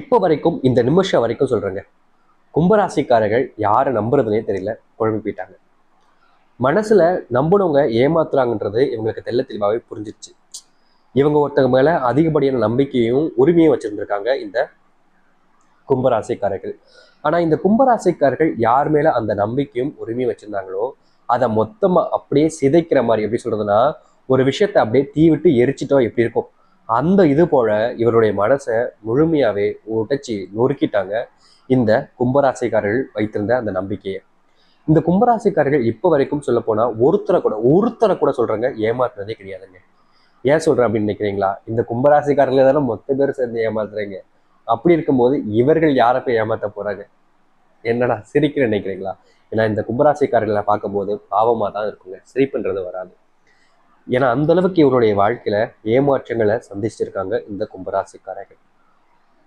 இப்போ வரைக்கும் இந்த நிமிஷம் வரைக்கும் சொல்றேங்க. கும்பராசிக்காரர்கள் யாரை நம்புறதுனே தெரியல குழம்பி போயிட்டாங்க. மனசுல நம்பினவங்க ஏமாத்துறாங்கன்றது இவங்களுக்கு தெள்ள தெளிவாகவே புரிஞ்சிருச்சு. இவங்க ஒருத்தங்க மேல அதிகப்படியான நம்பிக்கையும் உரிமையும் வச்சுருந்துருக்காங்க இந்த கும்பராசிக்காரர்கள். ஆனா இந்த கும்பராசிக்காரர்கள் யார் மேல அந்த நம்பிக்கையும் உரிமையும் வச்சிருந்தாங்களோ அதை மொத்தமா அப்படியே சிதைக்கிற மாதிரி எப்படி சொல்றதுன்னா ஒரு விஷயத்தை அப்படியே தீ விட்டு எரிச்சிட்டோம் எப்படி இருக்கும்? அந்த இது போல இவருடைய மனசை முழுமையாவே உடைச்சி நொறுக்கிட்டாங்க இந்த கும்பராசிக்காரர்கள் வைத்திருந்த அந்த நம்பிக்கையை. இந்த கும்பராசிக்காரர்கள் இப்போ வரைக்கும் சொல்ல போனா ஒருத்தரை கூட ஒருத்தரை கூட சொல்றாங்க ஏமாத்துறதே கிடையாதுங்க. ஏன் சொல்றேன் அப்படின்னு நினைக்கிறீங்களா? இந்த கும்பராசிக்காரர்கள் தானே மொத்த பேர் சேர்ந்து ஏமாத்துறீங்க. அப்படி இருக்கும்போது இவர்கள் யாரை போய் ஏமாத்த போறாங்க? என்னடா சிரிக்கிற நினைக்கிறீங்களா? ஏன்னா இந்த கும்பராசிக்காரர்களை பார்க்கும்போது பாவமாக தான் இருக்குங்க. சிரிப்புன்றது வராது. ஏன்னா அந்த அளவுக்கு இவருடைய வாழ்க்கையில ஏமாற்றங்களை சந்திச்சிருக்காங்க இந்த கும்பராசிக்காரர்கள்.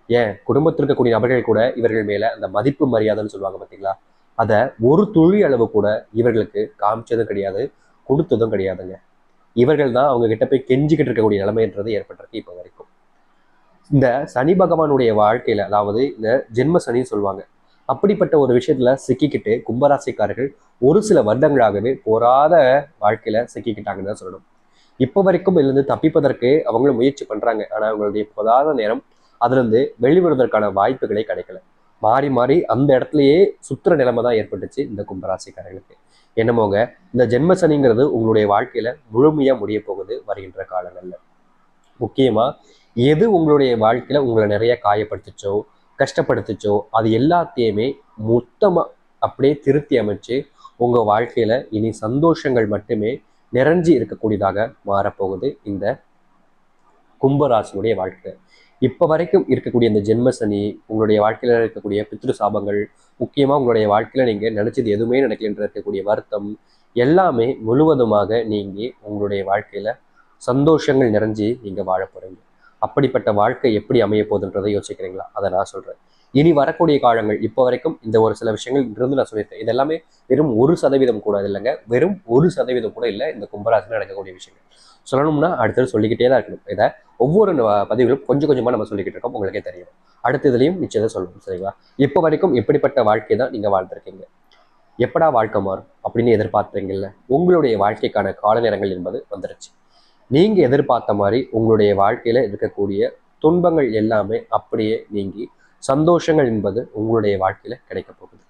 ஏன்? குடும்பத்தில் இருக்கக்கூடிய நபர்கள் கூட இவர்கள் மேல அந்த மதிப்பு மரியாதைன்னு சொல்லுவாங்க பார்த்தீங்களா அதை ஒரு துளி அளவு கூட இவர்களுக்கு காமிச்சதும் கிடையாது கொடுத்ததும் கிடையாதுங்க. இவர்கள் தான் அவங்க கிட்ட போய் கெஞ்சிக்கிட்டு இருக்கக்கூடிய நிலைமைன்றது ஏற்பட்டிருக்கு இப்போ வரைக்கும். இந்த சனி பகவானுடைய வாழ்க்கையில அதாவது இந்த ஜென்ம சனின்னு சொல்லுவாங்க அப்படிப்பட்ட ஒரு விஷயத்துல சிக்கிக்கிட்டு கும்பராசிக்காரர்கள் ஒரு சில வருடங்களாகவே போராத வாழ்க்கையில சிக்கிக்கிட்டாங்கன்னு தான் சொல்லணும். இப்போ வரைக்கும் இதுலேருந்து தப்பிப்பதற்கு அவங்களும் முயற்சி பண்ணுறாங்க ஆனால் அவங்களுடைய போதாத நேரம் அதுலேருந்து வெளிவருவதற்கான வாய்ப்புகளே கிடைக்கல. மாறி மாறி அந்த இடத்துலையே சுத்துற நிலைமை தான் ஏற்பட்டுச்சு இந்த கும்பராசிக்காரர்களுக்கு. என்னமோங்க இந்த ஜென்மசனிங்கிறது உங்களுடைய வாழ்க்கையில முழுமையாக முடிய போகுது வருகின்ற காலங்களில். முக்கியமாக எது உங்களுடைய வாழ்க்கையில உங்களை நிறைய காயப்படுத்துச்சோ கஷ்டப்படுத்துச்சோ அது எல்லாத்தையுமே மொத்தமாக அப்படியே திருத்தி அமைச்சு உங்கள் வாழ்க்கையில இனி சந்தோஷங்கள் மட்டுமே நிறைஞ்சி இருக்கக்கூடியதாக மாறப்போகுது இந்த கும்பராசினுடைய வாழ்க்கை. இப்போ வரைக்கும் இருக்கக்கூடிய இந்த ஜென்ம சனி உங்களுடைய வாழ்க்கையில இருக்கக்கூடிய பித்ரு சாபங்கள் முக்கியமா உங்களுடைய வாழ்க்கையில நீங்க நினைச்சது எதுவுமே நடக்கலன்ற இருக்கக்கூடிய வருத்தம் எல்லாமே முழுவதுமாக நீங்கள் உங்களுடைய வாழ்க்கையில சந்தோஷங்கள் நிறைஞ்சி நீங்க வாழ அப்படிப்பட்ட வாழ்க்கை எப்படி அமைய போகுதுன்றதை யோசிக்கிறீங்களா? அதை நான் சொல்றேன். இனி வரக்கூடிய காலங்கள் இப்போ வரைக்கும் இந்த ஒரு சில விஷயங்கள் இருந்து நான் சொல்லியிருக்கேன். இது எல்லாமே வெறும் ஒரு சதவீதம் கூட இல்லைங்க. வெறும் ஒரு சதவீதம் கூட இல்லை இந்த கும்பராசியில் நடக்கக்கூடிய விஷயங்கள். சொல்லணும்னா அடுத்தது சொல்லிக்கிட்டே தான் இருக்கணும். இதை ஒவ்வொரு பதிவுகளும் கொஞ்சம் கொஞ்சமா நம்ம சொல்லிக்கிட்டு இருக்கோம். உங்களுக்கே தெரியும். அடுத்த இதுலையும் நிச்சயத்தை சொல்லணும் சரிங்களா? இப்போ வரைக்கும் எப்படிப்பட்ட வாழ்க்கை தான் நீங்க வாழ்ந்துருக்கீங்க? எப்படா வாழ்க்கை மாறும் அப்படின்னு எதிர்பார்த்தீங்கல்ல உங்களுடைய வாழ்க்கைக்கான கால நேரங்கள் என்பது வந்துருச்சு. நீங்க எதிர்பார்த்த மாதிரி உங்களுடைய வாழ்க்கையில இருக்கக்கூடிய துன்பங்கள் எல்லாமே அப்படியே நீங்கி சந்தோஷங்கள் என்பது உங்களுடைய வாழ்க்கையில கிடைக்க போகுது.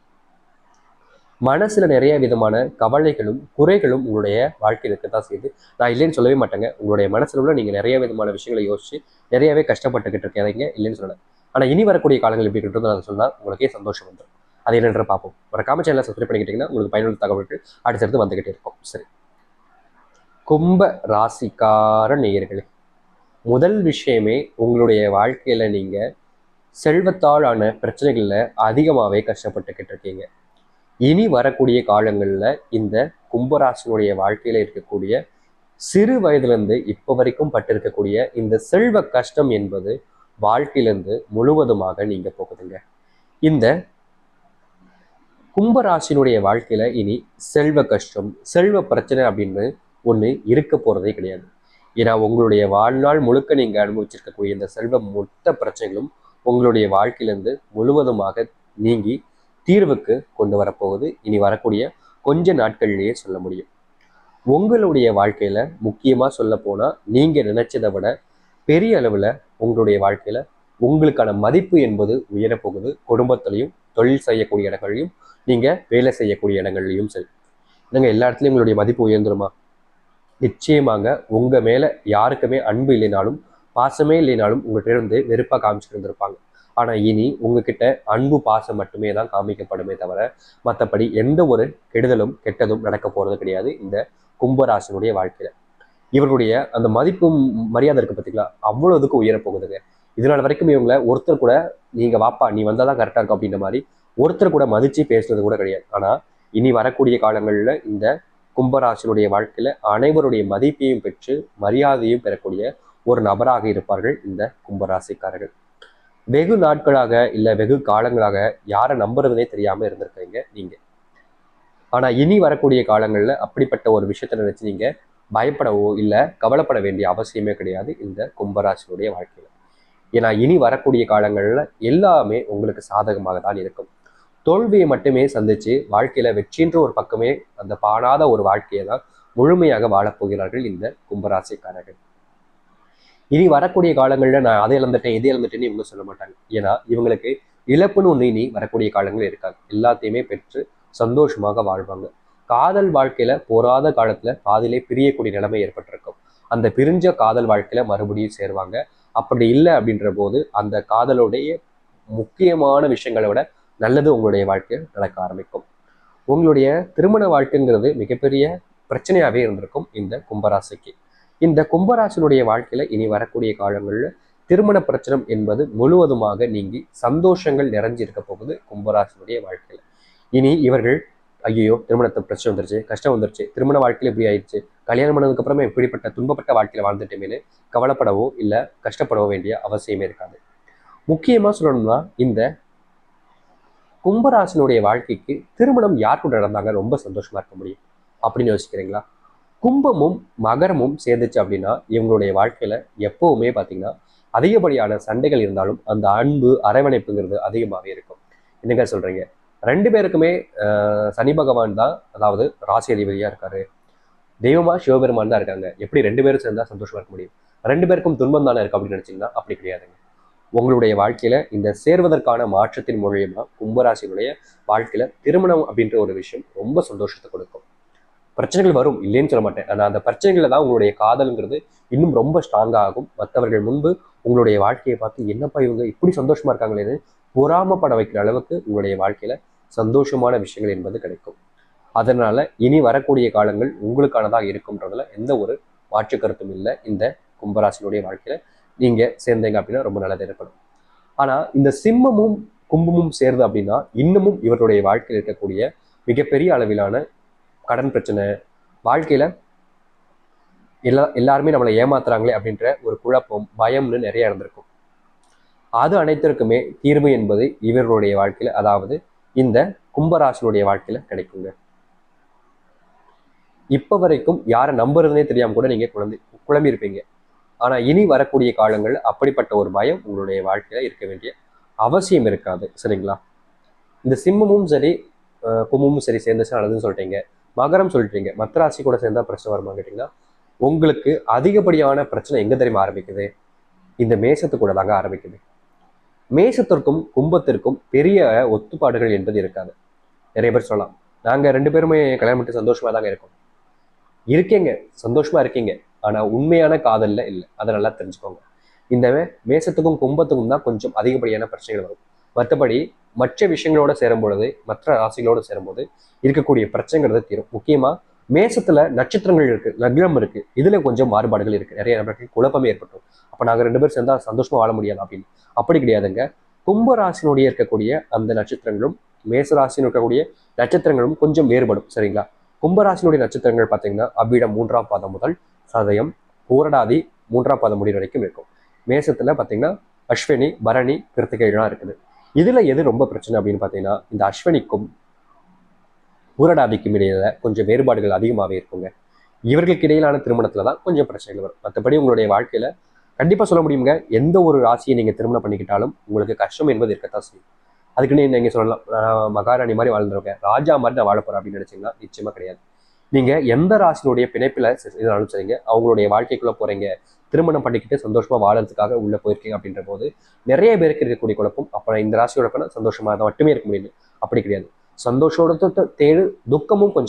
மனசுல நிறைய விதமான கவலைகளும் குறைகளும் உங்களுடைய வாழ்க்கையில் இருக்கத்தான் செய்யுது. நான் இல்லைன்னு சொல்லவே மாட்டேங்க. உங்களுடைய மனசுல உள்ள நீங்க நிறைய விதமான விஷயங்களை யோசிச்சு நிறையவே கஷ்டப்பட்டுக்கிட்டு இருக்கீங்க இல்லைன்னு சொல்லல. ஆனா இனி வரக்கூடிய காலங்கள் எப்படி இருக்குன்றது அதை சொன்னா உங்களுக்கே சந்தோஷம் வந்துடும் அது என்னன்ற பார்ப்போம். மறக்காம சேனலை சப்ஸ்கிரைப் பண்ணிக்கிட்டீங்கன்னா உங்களுக்கு பயனுள்ள தகவல்கள் அடுத்தடுத்து வந்துகிட்டே இருக்கும். சரி. கும்ப ராசிக்கார நேயர்களே முதல் விஷயமே உங்களுடைய வாழ்க்கையில நீங்க செல்வத்தாலான பிரச்சனைகள்ல அதிகமாகவே கஷ்டப்பட்டுக்கிட்டு இருக்கீங்க. இனி வரக்கூடிய காலங்களில் இந்த கும்பராசினுடைய வாழ்க்கையில இருக்கக்கூடிய சிறு வயதிலிருந்து இப்போ வரைக்கும் பட்டிருக்கக்கூடிய இந்த செல்வ கஷ்டம் என்பது வாழ்க்கையிலிருந்து முழுவதுமாக நீங்க போகுதுங்க. இந்த கும்பராசினுடைய வாழ்க்கையில இனி செல்வ கஷ்டம் செல்வ பிரச்சனை அப்படின்னு ஒண்ணு இருக்க போறதே கிடையாது. ஏன்னா உங்களுடைய வாழ்நாள் முழுக்க நீங்க அனுபவிச்சிருக்கக்கூடிய இந்த செல்வ மொத்த பிரச்சனைகளும் உங்களுடைய வாழ்க்கையிலிருந்து முழுவதுமாக நீங்கி தீர்வுக்கு கொண்டு வரப்போகுது. இனி வரக்கூடிய கொஞ்ச நாட்கள்லேயே சொல்ல முடியும். உங்களுடைய வாழ்க்கையில முக்கியமாக சொல்ல போனால் நீங்கள் நினைச்சதை விட பெரிய அளவில் உங்களுடைய வாழ்க்கையில உங்களுக்கான மதிப்பு என்பது உயரப்போகுது. குடும்பத்திலையும் தொழில் செய்யக்கூடிய இடங்கள்லையும் நீங்கள் வேலை செய்யக்கூடிய இடங்கள்லையும் சரி. நாங்கள் எல்லா இடத்துலையும் உங்களுடைய மதிப்பு உயர்ந்துருமா? நிச்சயமாக உங்கள் மேலே யாருக்குமே அன்பு இல்லைனாலும் பாசமே இல்லைனாலும் உங்கள்கிட்ட இருந்து வெறுப்பாக காமிச்சிட்டு இருந்திருப்பாங்க. ஆனால் இனி உங்ககிட்ட அன்பு பாசம் மட்டுமே தான் காமிக்கப்படுமே தவிர மற்றபடி எந்த ஒரு கெடுதலும் கெட்டதும் நடக்க போகிறது கிடையாது இந்த கும்பராசினுடைய வாழ்க்கையில். இவர்களுடைய அந்த மதிப்பும் மரியாதை இருக்கு பார்த்தீங்களா அவ்வளோ இதுக்கு உயர போகுதுங்க. இதனால் வரைக்கும் இவங்களை ஒருத்தர் கூட நீங்கள் வாப்பா நீ வந்தால் தான் கரெக்டாக இருக்கும் அப்படின்ற மாதிரி ஒருத்தர் கூட மதித்து பேசுறது கூட கிடையாது. ஆனால் இனி வரக்கூடிய காலங்களில் இந்த கும்பராசினுடைய வாழ்க்கையில் அனைவருடைய மதிப்பையும் பெற்று மரியாதையும் பெறக்கூடிய ஒரு நபராக இருப்பார்கள் இந்த கும்பராசிக்காரர்கள். வெகு நாட்களாக இல்லை வெகு காலங்களாக யாரை நம்புறதுனே தெரியாம இருந்திருக்கீங்க நீங்க. ஆனா இனி வரக்கூடிய காலங்களில் அப்படிப்பட்ட ஒரு விஷயத்தை நினைச்சு நீங்க பயப்படவோ இல்லை கவலைப்பட வேண்டிய அவசியமே கிடையாது இந்த கும்பராசினுடைய வாழ்க்கையில். ஏன்னா இனி வரக்கூடிய காலங்களில் எல்லாமே உங்களுக்கு சாதகமாக தான் இருக்கும். தோல்வியை மட்டுமே சந்திச்சு வாழ்க்கையில வெற்றின்ற ஒரு பக்கமே அந்த பாடாத ஒரு வாழ்க்கையை தான் முழுமையாக வாழப்போகிறார்கள் இந்த கும்பராசிக்காரர்கள். இனி வரக்கூடிய காலங்களில் நான் அதை இழந்துட்டேன் இதை இழந்துட்டேன்னு இவங்க சொல்ல மாட்டாங்க. ஏன்னா இவங்களுக்கு இழப்புன்னு ஒன்று இனி வரக்கூடிய காலங்கள் இருக்காது. எல்லாத்தையுமே பெற்று சந்தோஷமாக வாழ்வாங்க. காதல் வாழ்க்கையில போராத காலத்துல பாதியிலே பிரியக்கூடிய நிலைமை ஏற்பட்டிருக்கும். அந்த பிரிஞ்ச காதல் வாழ்க்கையில மறுபடியும் சேருவாங்க. அப்படி இல்லை அப்படின்ற போது அந்த காதலுடைய முக்கியமான விஷயங்களை விட நல்லது உங்களுடைய வாழ்க்கையில் நடக்க ஆரம்பிக்கும். உங்களுடைய திருமண வாழ்க்கைங்கிறது மிகப்பெரிய பிரச்சனையாகவே இருந்திருக்கும் இந்த கும்பராசிக்கு. இந்த கும்பராசினுடைய வாழ்க்கையில இனி வரக்கூடிய காலங்களில் திருமண பிரச்சனை என்பது முழுவதுமாக நீங்கி சந்தோஷங்கள் நிறைஞ்சு இருக்க போகுது கும்பராசினுடைய வாழ்க்கையில. இனி இவர்கள் ஐயோ திருமணத்தை பிரச்சனை வந்துருச்சு கஷ்டம் வந்துருச்சு திருமண வாழ்க்கையில இப்படி ஆயிடுச்சு கல்யாணம் பண்ணதுக்கு அப்புறமே இப்படிப்பட்ட துன்பப்பட்ட வாழ்க்கையில வாழ்ந்துட்டேன்னு கவலைப்படவோ இல்லை கஷ்டப்படவோ வேண்டிய அவசியமே இருக்காது. முக்கியமா சொல்லணும்னா இந்த கும்பராசினுடைய வாழ்க்கைக்கு திருமணம் யார் கூட நடந்தாங்க? ரொம்ப சந்தோஷமா இருக்க முடியும். அப்படின்னு யோசிக்கிறீங்களா? கும்பமும் மகரமும் சேர்ந்துச்சு அப்படின்னா இவங்களுடைய வாழ்க்கையில எப்பவுமே பார்த்தீங்கன்னா அதிகப்படியான சண்டைகள் இருந்தாலும் அந்த அன்பு அரவணைப்புங்கிறது அதிகமாகவே இருக்கும். என்னங்க சொல்றீங்க? ரெண்டு பேருக்குமே சனி பகவான் தான் அதாவது ராசி அதிபதியா இருக்காரு. தெய்வமா சிவபெருமான் தான் இருக்காங்க. எப்படி ரெண்டு பேரும் சேர்ந்தா சந்தோஷமா இருக்க முடியும்? ரெண்டு பேருக்கும் துன்பம் தானே இருக்கு அப்படின்னு நினைச்சீங்கன்னா அப்படி கிடையாதுங்க. உங்களுடைய வாழ்க்கையில இந்த சேர்வதற்கான மாற்றத்தின் மூலியமா கும்பராசினுடைய வாழ்க்கையில திருமணம் அப்படின்ற ஒரு விஷயம் ரொம்ப சந்தோஷத்தை கொடுக்கும். பிரச்சனைகள் வரும் இல்லைன்னு சொல்ல மாட்டேன். ஆனால் அந்த பிரச்சனைகளில் தான் உங்களுடைய காதல்ங்கிறது இன்னும் ரொம்ப ஸ்ட்ராங்காகும் மற்றவர்கள் முன்பு உங்களுடைய வாழ்க்கையை பார்த்து என்னப்பா இவங்க இப்படி சந்தோஷமா இருக்காங்களேன்னு பொறாமப்பட வைக்கிற அளவுக்கு உங்களுடைய வாழ்க்கையில சந்தோஷமான விஷயங்கள் என்பது கிடைக்கும். அதனால இனி வரக்கூடிய காலங்கள் உங்களுக்கானதாக இருக்கும்ன்றதுல எந்த ஒரு மாற்று கருத்தும் இல்லை. இந்த கும்பராசினுடைய வாழ்க்கையில நீங்க சேர்ந்தீங்க அப்படின்னா ரொம்ப நல்லது ஏற்படும் ஆனா இந்த சிம்மமும் கும்பமும் சேர்ந்து அப்படின்னா இன்னமும் இவருடைய வாழ்க்கையில் இருக்கக்கூடிய மிகப்பெரிய அளவிலான கடன் பிரச்சனை வாழ்க்கையில எல்லா எல்லாருமே நம்மளை ஏமாத்துறாங்களே அப்படின்ற ஒரு குழப்பம் பயம்னு நிறைய இருந்திருக்கும் அது அனைத்திற்குமே தீர்வு என்பது இவர்களுடைய வாழ்க்கையில அதாவது இந்த கும்பராசனுடைய வாழ்க்கையில கிடைக்குங்க. இப்போ வரைக்கும் யாரை நம்புறதுனே தெரியாம கூட நீங்க குழந்தை குழம்பி இருப்பீங்க. ஆனா இனி வரக்கூடிய காலங்கள் அப்படிப்பட்ட ஒரு பயம் உங்களுடைய வாழ்க்கையில இருக்க வேண்டிய அவசியம் இருக்காது சரிங்களா? இந்த சிம்மமும் சரி அஹ் கும்பமும் சரி சேர்ந்துச்சு நல்லதுன்னு சொல்லிட்டீங்க. மகரம் சொல்லிட்டீங்க மற்ற ராசி கூட சேர்ந்தா பிரச்சனை வருமா கேட்டிங்கன்னா உங்களுக்கு அதிகப்படியான பிரச்சனை எங்க தெரியுமா ஆரம்பிக்குது? இந்த மேசத்து கூட தாங்க ஆரம்பிக்குது. மேசத்திற்கும் கும்பத்திற்கும் பெரிய ஒத்துப்பாடுகள் என்பது இருக்காது. நிறைய பேர் சொல்லலாம். நாங்க ரெண்டு பேருமே கல்யாணம் பண்ணிட்டு சந்தோஷமா தாங்க இருக்கோம். இருக்கீங்க. சந்தோஷமா இருக்கீங்க. ஆனா உண்மையான காதல்ல இல்லை. அதை நல்லா தெரிஞ்சுக்கோங்க. இந்த மேசத்துக்கும் கும்பத்துக்கும் தான் கொஞ்சம் அதிகப்படியான பிரச்சனைகள் வரும். மற்றபடி மற்ற விஷயங்களோட சேரும் பொழுது மற்ற ராசிகளோட சேரும்போது இருக்கக்கூடிய பிரச்சனைங்கிறது தீரும். முக்கியமா மேசத்துல நட்சத்திரங்கள் இருக்கு லக்னம் இருக்கு. இதுல கொஞ்சம் மாறுபாடுகள் இருக்கு. நிறைய நபர்கள் குழப்பமே ஏற்பட்டும் அப்ப நாங்க ரெண்டு பேரும் சேர்ந்தா சந்தோஷமா வாழ முடியாது அப்படின்னு. அப்படி கிடையாதுங்க. கும்ப ராசினுடைய இருக்கக்கூடிய அந்த நட்சத்திரங்களும் மேச ராசின்னு இருக்கக்கூடிய நட்சத்திரங்களும் கொஞ்சம் வேறுபடும். சரிங்களா? கும்பராசினுடைய நட்சத்திரங்கள் பார்த்தீங்கன்னா அவ்விடம் மூன்றாம் பாதம் முதல் சதயம் பூரடாதி மூன்றாம் பாதம் முடிவு வரைக்கும் இருக்கும். மேசத்துல பார்த்தீங்கன்னா அஸ்வினி பரணி கிருத்திகைலாம் இருக்குது. இதுல எது ரொம்ப பிரச்சனை அப்படின்னு பார்த்தீங்கன்னா இந்த அஸ்வினிக்கும் பூரடாதிக்கும் இடையில கொஞ்சம் வேறுபாடுகள் அதிகமாகவே இருக்குங்க. இவர்களுக்கு இடையிலான திருமணத்துல தான் கொஞ்சம் பிரச்சனைகள் வரும். மற்றபடி உங்களுடைய வாழ்க்கையில கண்டிப்பாக சொல்ல முடியுங்க. எந்த ஒரு ராசியை நீங்கள் திருமணம் பண்ணிக்கிட்டாலும் உங்களுக்கு கஷ்டம் என்பது இருக்கத்தான் செய்யும். அதுக்குன்னு நீங்க சொல்லலாம் நான் மகாராணி மாதிரி வாழ்ந்துருக்கேன் ராஜா மாதிரி நான் வாழ அப்படின்னு நினைச்சீங்கன்னா நிச்சயமா கிடையாது. நீங்க எந்த ராசினுடைய பிணைப்பில் இதனாலும் சரிங்க அவங்களுடைய வாழ்க்கைக்குள்ள போறீங்க. திருமணம் பண்ணிக்கிட்டு சந்தோஷமா வாழறதுக்காக உள்ள போயிருக்கீங்க அப்படின்ற போது நிறைய பேருக்கு இருக்கக்கூடிய குழப்பம் அப்புறம் இந்த ராசியோட இருக்கணும் சந்தோஷமா தான் மட்டுமே இருக்க முடியும் அப்படி கிடையாது. சந்தோஷத்தோட தேடு துக்கமும் கொஞ்சம்